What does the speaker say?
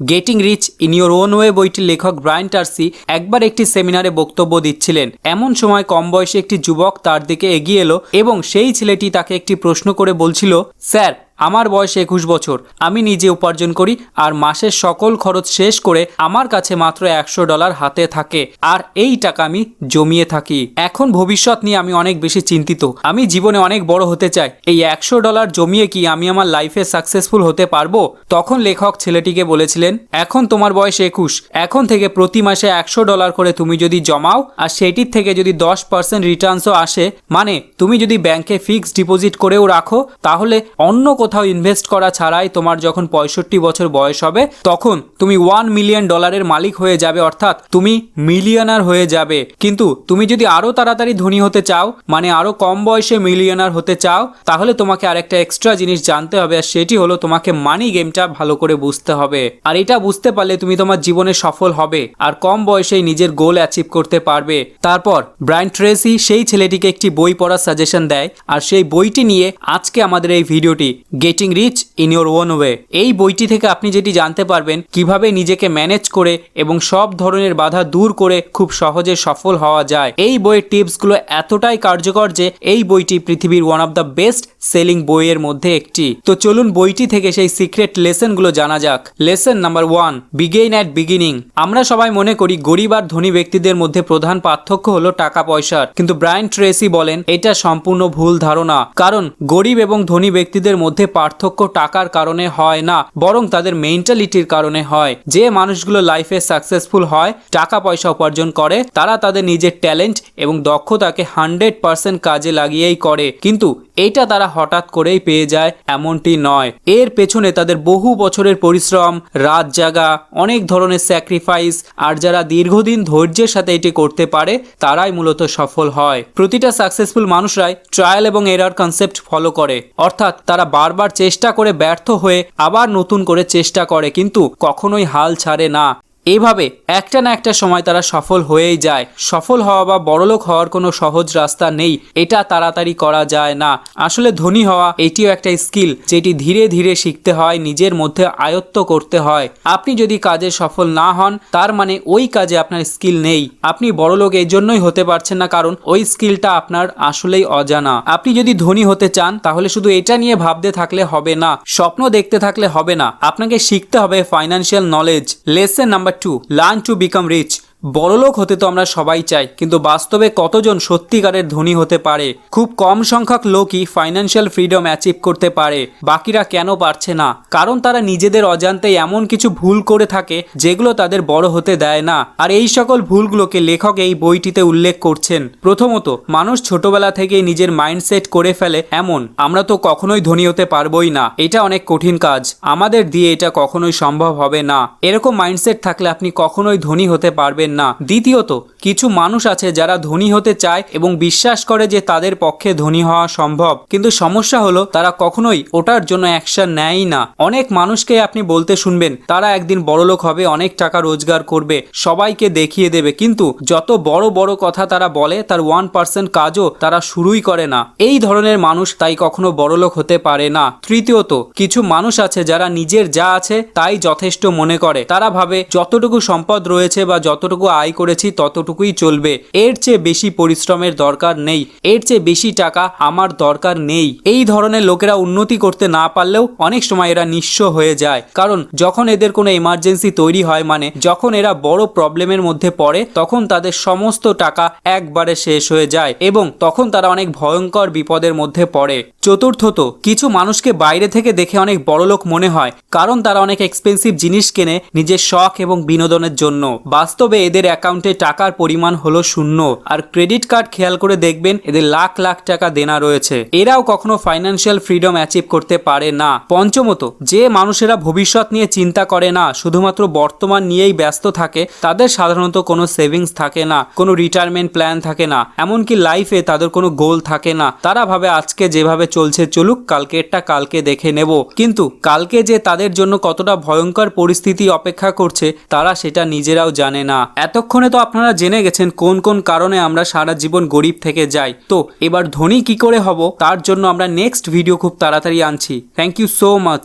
Getting rich in your own way বইটির লেখক ব্রায়ন টার্সি একবার একটি সেমিনারে বক্তব্য দিচ্ছিলেন। এমন সময় কম বয়সে একটি যুবক তার দিকে এগিয়ে এলো এবং সেই ছেলেটি তাকে একটি প্রশ্ন করে বলছিল, স্যার আমার বয়স একুশ বছর। আমি নিজে উপার্জন করি আর মাসের সকল খরচ শেষ করে আমার কাছে মাত্র একশো ডলার হাতে থাকে আর এই টাকা আমি জমিয়ে থাকি। এখন ভবিষ্যৎ নিয়ে আমি অনেক বেশি চিন্তিত। আমি জীবনে অনেক বড় হতে চাই। এই একশো ডলার জমিয়ে কি আমি আমার লাইফে সাকসেসফুল হতে পারব? তখন লেখক ছেলেটিকে বলেছিলেন, এখন তোমার বয়স একুশ। এখন থেকে প্রতি মাসে একশো ডলার করে তুমি যদি জমাও আর সেটির থেকে যদি দশ পার্সেন্ট রিটার্নসও আসে মানে তুমি যদি ব্যাংকে ফিক্সড ডিপোজিট করেও রাখো, তাহলে অন্য কোথাও ইনভেস্ট করা ছাড়াই তোমার যখন পঁয়ষট্টি বছর বয়স হবে, তখন তুমি ওয়ান মিলিয়ন ডলারের মালিক হয়ে যাবে, অর্থাৎ তুমি মিলিয়নার হয়ে যাবে। কিন্তু তুমি যদি আরও তাড়াতাড়ি ধনী হতে চাও মানে আরও কম বয়সে মিলিয়নার হতে চাও, তাহলে তোমাকে আরেকটা এক্সট্রা জিনিস জানতে হবে, আর সেটি হলো তোমাকে মানি গেমটা ভালো করে বুঝতে হবে। আর এটা বুঝতে পারলে তুমি তোমার জীবনে সফল হবে, আর কম বয়সেই নিজের গোল অ্যাচিভ করতে পারবে। তারপর ব্রায়ান ট্রেসি সেই ছেলেটিকে একটি বই পড়ার সাজেশন দেয়, আর সেই বইটি নিয়ে আজকে আমাদের এই ভিডিওটি getting rich in your own way এই বইটি থেকে আপনি যেটি জানতে পারবেন, কীভাবে নিজেকে ম্যানেজ করে এবং সব ধরনের বাধা দূর করে খুব সহজে সফল হওয়া যায়। এই বইয়ের টিপসগুলো এতটাই কার্যকর যে এই বইটি পৃথিবীর one of the best selling বইয়ের মধ্যে একটি। তো চলুন বইটি থেকে সেই সিক্রেট লেসনগুলো জানা যাক। Lesson number one begin at beginning আমরা সবাই মনে করি গরিব আর ধনী ব্যক্তিদের মধ্যে প্রধান পার্থক্য হলো টাকা পয়সার। কিন্তু ব্রায়ান ট্রেসি বলেন, এটা সম্পূর্ণ ভুল ধারণা। কারণ গরিব এবং ধনী ব্যক্তিদের মধ্যে পার্থক্য টাকার কারণে হয় না, বরং তাদের মেন্টালিটির কারণে হয়। যে মানুষগুলো লাইফে সাকসেসফুল হয় টাকা পয়সা উপার্জন করে, তারা তাদের নিজের ট্যালেন্ট এবং দক্ষতাকে হান্ড্রেড পার্সেন্ট কাজে লাগিয়েই করে। কিন্তু এটা তারা হঠাৎ করেই পেয়ে যায় এমনটি নয়। এর পেছনে তাদের বহু বছরের পরিশ্রম, রাত জাগা, অনেক ধরনের স্যাক্রিফাইস আর যারা দীর্ঘদিন ধৈর্যের সাথে এটি করতে পারে, তারাই মূলত সফল হয়। প্রতিটা সাকসেসফুল মানুষরাই ট্রায়াল এবং এরার কনসেপ্ট ফলো করে। অর্থাৎ তারা বারবার চেষ্টা করে ব্যর্থ হয়ে আবার নতুন করে চেষ্টা করে, কিন্তু কখনোই হাল ছাড়ে না। এভাবে একটা না একটা সময় তারা সফল হয়েই যায়। সফল হওয়া বা বড়লোক হওয়ার কোনো সহজ রাস্তা নেই। এটা তাড়াতাড়ি করা যায় না। আসলে ধনী হওয়া এটিও একটা স্কিল যেটি ধীরে ধীরে শিখতে হয়, নিজের মধ্যে আয়ত্ত করতে হয়। আপনি যদি কাজে সফল না হন, তার মানে ওই কাজে আপনার স্কিল নেই। আপনি বড়লোক এই জন্যই হতে পারছেন না, কারণ ওই স্কিলটা আপনার আসলেই অজানা। আপনি যদি ধনী হতে চান, তাহলে শুধু এটা নিয়ে ভাবতে থাকলে হবে না। স্বপ্ন দেখতে থাকলে হবে না। আপনাকে শিখতে হবে financial knowledge lesson number Number 2. Learn to become rich. বড়লোক হতে তো আমরা সবাই চাই, কিন্তু বাস্তবে কতজন সত্যিকারের ধনী হতে পারে? খুব কম সংখ্যক লোকই ফাইন্যান্সিয়াল ফ্রিডম অ্যাচিভ করতে পারে, বাকিরা কেন পারছে না? কারণ তারা নিজেদের অজান্তে এমন কিছু ভুল করে থাকে, যেগুলো তাদের বড় হতে দেয় না। আর এই সকল ভুলগুলোকে লেখক এই বইটিতে উল্লেখ করছেন। প্রথমত, মানুষ ছোটবেলা থেকেই নিজের মাইন্ডসেট করে ফেলে এমন, আমরা তো কখনোই ধনী হতে পারবোই না, এটা অনেক কঠিন কাজ, আমাদের দিয়ে এটা কখনোই সম্ভব হবে না। এরকম মাইন্ডসেট থাকলে আপনি কখনোই ধনী হতে পারবেন না। দ্বিতীয়ত কিছু মানুষ আছে যারা ধনী হতে চায় এবং বিশ্বাস করে যে তাদের পক্ষে ধনী হওয়া সম্ভব। কিন্তু সমস্যা হলো, তারা কখনোই ওটার জন্য অ্যাকশন নেয়ই না। অনেক মানুষকে আপনি বলতে শুনবেন, তারা একদিন বড়লোক হবে, অনেক টাকা রোজগার করবে, সবাইকে দেখিয়ে দেবে। কিন্তু যত বড় বড় কথা তারা বলে, তার ওয়ান পার্সেন্ট কাজও তারা শুরুই করে না। এই ধরনের মানুষ তাই কখনো বড়লোক হতে পারে না। তৃতীয়ত, কিছু মানুষ আছে যারা নিজের যা আছে তাই যথেষ্ট মনে করে। তারা ভাবে, যতটুকু সম্পদ রয়েছে বা যতটুকু আয় করেছি ততটুকুই চলবে। এর চেয়ে বেশি পরিশ্রমের দরকার নেই। এর চেয়ে বেশি টাকা আমার দরকার নেই। এই ধরনের লোকেরা উন্নতি করতে না পারলেও অনেক সময় এরা নিঃস্ব হয়ে যায়। কারণ যখন এদের কোনো এমার্জেন্সি তৈরি হয় মানে যখন এরা বড় প্রবলেমের মধ্যে পড়ে, তখন তাদের সমস্ত টাকা একবারে শেষ হয়ে যায় এবং তখন তারা অনেক ভয়ঙ্কর বিপদের মধ্যে পড়ে। চতুর্থত, কিছু মানুষকে বাইরে থেকে দেখে অনেক বড়লোক মনে হয়, কারণ তারা অনেক এক্সপেন্সিভ জিনিস কেনে নিজের শখ এবং বিনোদনের জন্য। বাস্তবে এদের অ্যাকাউন্টে টাকার পরিমাণ হলো শূন্য। আর ক্রেডিট কার্ড খেয়াল করে দেখবেন এদের লাখ লাখ টাকা দেনা রয়েছে। এরাও কখনো ফাইন্যান্সিয়াল ফ্রিডম অ্যাচিভ করতে পারে না। পঞ্চমত, যে মানুষেরা ভবিষ্যৎ নিয়ে চিন্তা করে না, শুধুমাত্র বর্তমান নিয়েই ব্যস্ত থাকে, তাদের সাধারণত কোনো সেভিংস থাকে না, কোনো রিটায়ারমেন্ট প্ল্যান থাকে না। এমনকি লাইফে তাদের কোনো গোল থাকে না। তারা ভাবে, আজকে যেভাবে চলছে চলুক, কালকেরটা কালকে দেখে নেব। কিন্তু কালকে যে তাদের জন্য কতটা ভয়ঙ্কর পরিস্থিতি অপেক্ষা করছে, তারা সেটা নিজেরাও জানে না। এতক্ষণে তো আপনারা জেনে গেছেন কোন কোন কারণে আমরা সারা জীবন গরিব থেকে যাই। তো, এবার ধনী কি করে হব? তার জন্য আমরা নেক্সট ভিডিও খুব তাড়াতাড়ি আনছি। Thank you so much